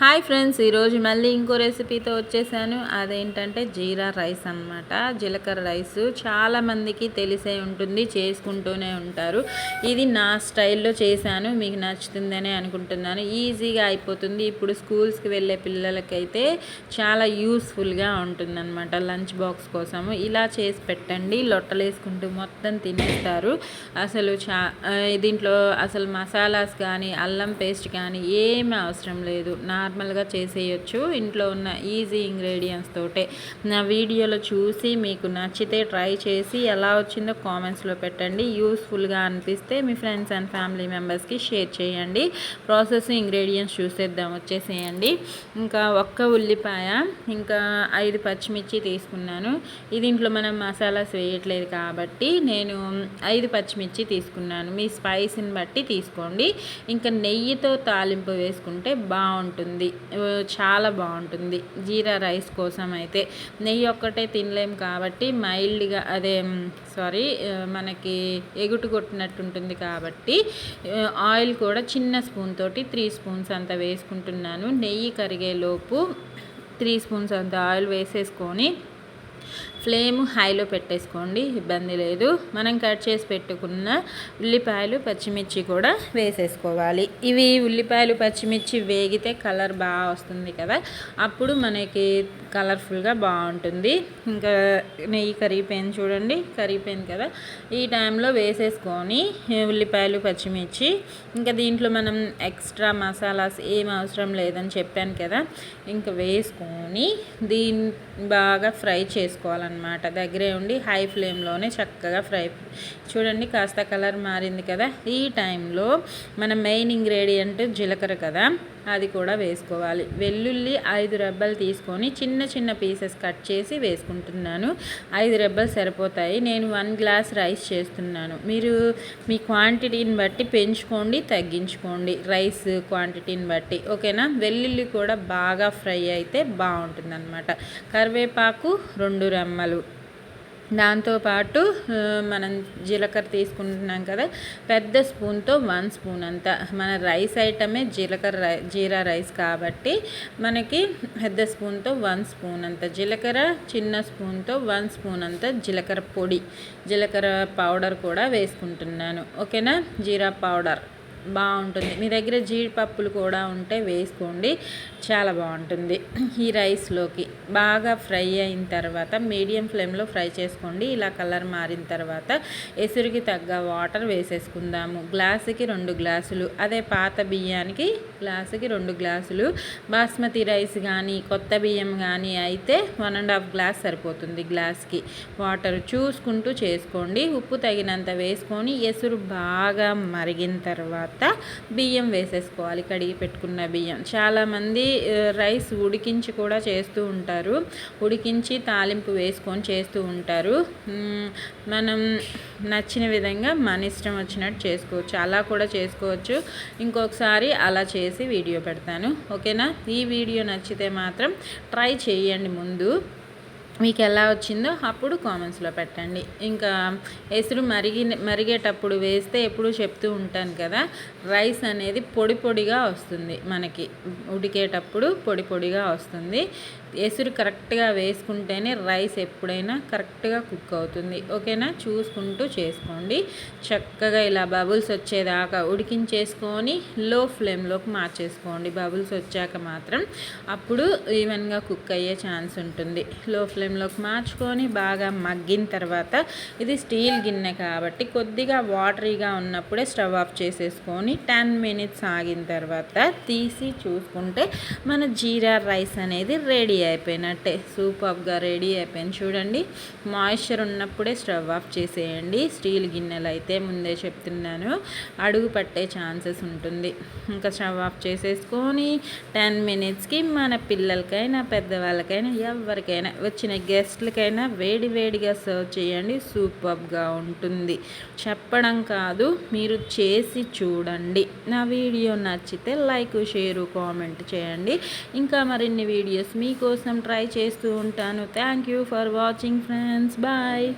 Hi friends ఈరోజు మళ్ళీ ఇంకో రెసిపీతో వచ్చేసాను. అదేంటంటే జీరా రైస్ అనమాట జీలకర్ర రైస్ చాలామందికి తెలిసే ఉంటుంది చేసుకుంటూనే ఉంటారు. ఇది నా స్టైల్లో చేశాను మీకు నచ్చుతుందనే అనుకుంటున్నాను. ఈజీగా అయిపోతుంది. ఇప్పుడు స్కూల్స్కి వెళ్ళే పిల్లలకైతే చాలా యూస్ఫుల్గా ఉంటుందన్నమాట లంచ్ బాక్స్ కోసము. ఇలా చేసి పెట్టండి లొట్టలేసుకుంటూ మొత్తం తినేస్తారు. అసలు చా దీంట్లో అసలు మసాలాస్ కానీ అల్లం పేస్ట్ కానీ ఏమీ అవసరం లేదు. నా నార్మల్గా చేసేయచ్చు. ఇంట్లో ఉన్న ఈజీ ఇంగ్రీడియంట్స్ తోటే. నా వీడియోలో చూసి మీకు నచ్చితే ట్రై చేసి ఎలా వచ్చిందో కామెంట్స్లో పెట్టండి. యూస్ఫుల్గా అనిపిస్తే మీ ఫ్రెండ్స్ అండ్ ఫ్యామిలీ మెంబర్స్కి షేర్ చేయండి. ప్రాసెస్ ఇంగ్రీడియంట్స్ చూసేద్దాం. వచ్చేసేయండి. ఇంకా ఒక్క ఉల్లిపాయ ఇంకా ఐదు పచ్చిమిర్చి తీసుకున్నాను. ఇది ఇంట్లో మనం మసాలాస్ వేయట్లేదు కాబట్టి నేను ఐదు పచ్చిమిర్చి తీసుకున్నాను. మీ స్పైస్ని బట్టి తీసుకోండి. ఇంకా నెయ్యితో తాలింపు వేసుకుంటే బాగుంటుంది ఉంటుంది చాలా బాగుంటుంది. జీరా రైస్ కోసం అయితే నెయ్యి ఒక్కటే తినలేం కాబట్టి మైల్డ్గా అదే సారీ మనకి ఎగుటు కొట్టినట్టు ఉంటుంది కాబట్టి ఆయిల్ కూడా చిన్న స్పూన్ తోటి త్రీ స్పూన్స్ అంత వేసుకుంటున్నాను. నెయ్యి కరిగేలోపు త్రీ స్పూన్స్ అంత ఆయిల్ వేసేసుకొని ఫ్లేమ్ హైలో పెట్టేసుకోండి ఇబ్బంది లేదు. మనం కట్ చేసి పెట్టుకున్న ఉల్లిపాయలు పచ్చిమిర్చి కూడా వేసేసుకోవాలి. ఇవి ఉల్లిపాయలు పచ్చిమిర్చి వేగితే కలర్ బాగా వస్తుంది కదా. అప్పుడు మనకి కలర్ఫుల్గా బాగుంటుంది. ఇంకా నెయ్యి కరిగిపోయింది చూడండి కరిగిపోయింది కదా. ఈ టైంలో వేసేసుకొని ఉల్లిపాయలు పచ్చిమిర్చి ఇంకా దీంట్లో మనం ఎక్స్ట్రా మసాలాస్ ఏం అవసరం లేదని చెప్పాను కదా. ఇంకా వేసుకొని దీన్ని బాగా ఫ్రై చేసుకోవాలన్నమాట. దగ్గరే ఉండి హై ఫ్లేమ్లోనే చక్కగా ఫ్రై. చూడండి కాస్త కలర్ మారింది కదా. ఈ టైంలో మన మెయిన్ ఇంగ్రీడియంట్ జీలకర్ర కదా. అది కూడా వేసుకోవాలి. వెల్లుల్లి ఐదు రెబ్బలు తీసుకొని చిన్న చిన్న పీసెస్ కట్ చేసి వేసుకుంటున్నాను. ఐదు రెబ్బలు సరిపోతాయి. నేను వన్ గ్లాస్ రైస్ చేస్తున్నాను. మీరు మీ క్వాంటిటీని బట్టి పెంచుకోండి తగ్గించుకోండి. రైస్ క్వాంటిటీని బట్టి. ఓకేనా? వెల్లుల్లి కూడా బాగా ఫ్రై అయితే బాగుంటుంది అనమాట కరివేపాకు రెండు రెమ్మలు. దాంతోపాటు మనం జీలకర్ర తీసుకుంటున్నాం కదా పెద్ద స్పూన్తో వన్ స్పూన్ అంత. మన రైస్ ఐటమే జీలకర్ర రై జీరా రైస్ కాబట్టి మనకి పెద్ద స్పూన్తో వన్ స్పూన్ అంత జీలకర్ర చిన్న స్పూన్తో వన్ స్పూన్ అంత జీలకర్ర పొడి జీలకర్ర పౌడర్ కూడా వేసుకుంటున్నాను. ఓకేనా? జీరా పౌడర్. బాగుంటుంది. మీ దగ్గర జీడిపప్పులు కూడా ఉంటే వేసుకోండి. చాలా బాగుంటుంది. ఈ రైస్లోకి బాగా ఫ్రై అయిన తర్వాత మీడియం ఫ్లేమ్లో ఫ్రై చేసుకోండి. ఇలా కలర్ మారిన తర్వాత ఎసురుకి తగ్గ వాటర్ వేసేసుకుందాము. గ్లాసుకి రెండు గ్లాసులు. అదే పాత బియ్యానికి గ్లాసుకి రెండు గ్లాసులు. బాస్మతి రైస్ కానీ కొత్త బియ్యం కానీ అయితే వన్ అండ్ హాఫ్ గ్లాస్ సరిపోతుంది గ్లాస్కి. వాటర్ చూసుకుంటూ చేసుకోండి. ఉప్పు తగినంత వేసుకొని ఎసురు బాగా మరిగిన తర్వాత బియ్యం వేసేసుకోవాలి. కడిగి పెట్టుకున్న బియ్యం. చాలామంది రైస్ ఉడికించి కూడా చేస్తూ ఉంటారు. ఉడికించి తాలింపు వేసుకొని చేస్తూ ఉంటారు. మనం నచ్చిన విధంగా మన ఇష్టం వచ్చినట్టు చేసుకోవచ్చు. అలా కూడా చేసుకోవచ్చు. ఇంకొకసారి అలా చే చేసి వీడియో పెడతాను. ఓకేనా? ఈ వీడియో నచ్చితే మాత్రం ట్రై చేయండి ముందు. మీకు ఎలా వచ్చిందో అప్పుడు కామెంట్స్లో పెట్టండి. ఇంకా ఎసురు మరిగి మరిగేటప్పుడు వేస్తే ఎప్పుడు చెప్తూ ఉంటాను కదా రైస్ అనేది పొడి పొడిగా వస్తుంది మనకి. ఉడికేటప్పుడు పొడి పొడిగా వస్తుంది. ఎసురు కరెక్ట్గా వేసుకుంటేనే రైస్ ఎప్పుడైనా కరెక్ట్గా కుక్ అవుతుంది. ఓకేనా? చూసుకుంటూ చేసుకోండి. చక్కగా ఇలా బబుల్స్ వచ్చేదాకా ఉడికించేసుకొని లో ఫ్లేమ్లోకి మార్చేసుకోండి. బబుల్స్ వచ్చాక మాత్రం అప్పుడు ఈవెన్గా కుక్ అయ్యే ఛాన్స్ ఉంటుంది. లో ఫ్లేమ్లోకి మార్చుకొని బాగా మగ్గిన తర్వాత ఇది స్టీల్ గిన్నె కాబట్టి కొద్దిగా వాటరీగా ఉన్నప్పుడే స్టవ్ ఆఫ్ చేసేసుకొని టెన్ మినిట్స్ ఆగిన తర్వాత తీసి చూసుకుంటే మన జీరా రైస్ అనేది రెడీ రెడీ అయిపోయినట్టే. సూపర్గా రెడీ అయిపోయింది. చూడండి మాయిశ్చర్ ఉన్నప్పుడే స్టవ్ ఆఫ్ చేసేయండి. స్టీల్ గిన్నెలు అయితే ముందే చెప్తున్నాను. అడుగు పట్టే ఛాన్సెస్ ఉంటుంది. ఇంకా స్టవ్ ఆఫ్ చేసేసుకొని టెన్ మినిట్స్కి మన పిల్లలకైనా పెద్దవాళ్ళకైనా ఎవరికైనా వచ్చిన గెస్ట్లకైనా వేడి వేడిగా సర్వ్ చేయండి. సూపర్గా ఉంటుంది. చెప్పడం కాదు మీరు చేసి చూడండి. నా వీడియో నచ్చితే లైక్ షేరు కామెంట్ చేయండి. ఇంకా మరిన్ని వీడియోస్ మీకు కోసం ట్రై చేస్తూ ఉంటాను. Thank you for watching friends bye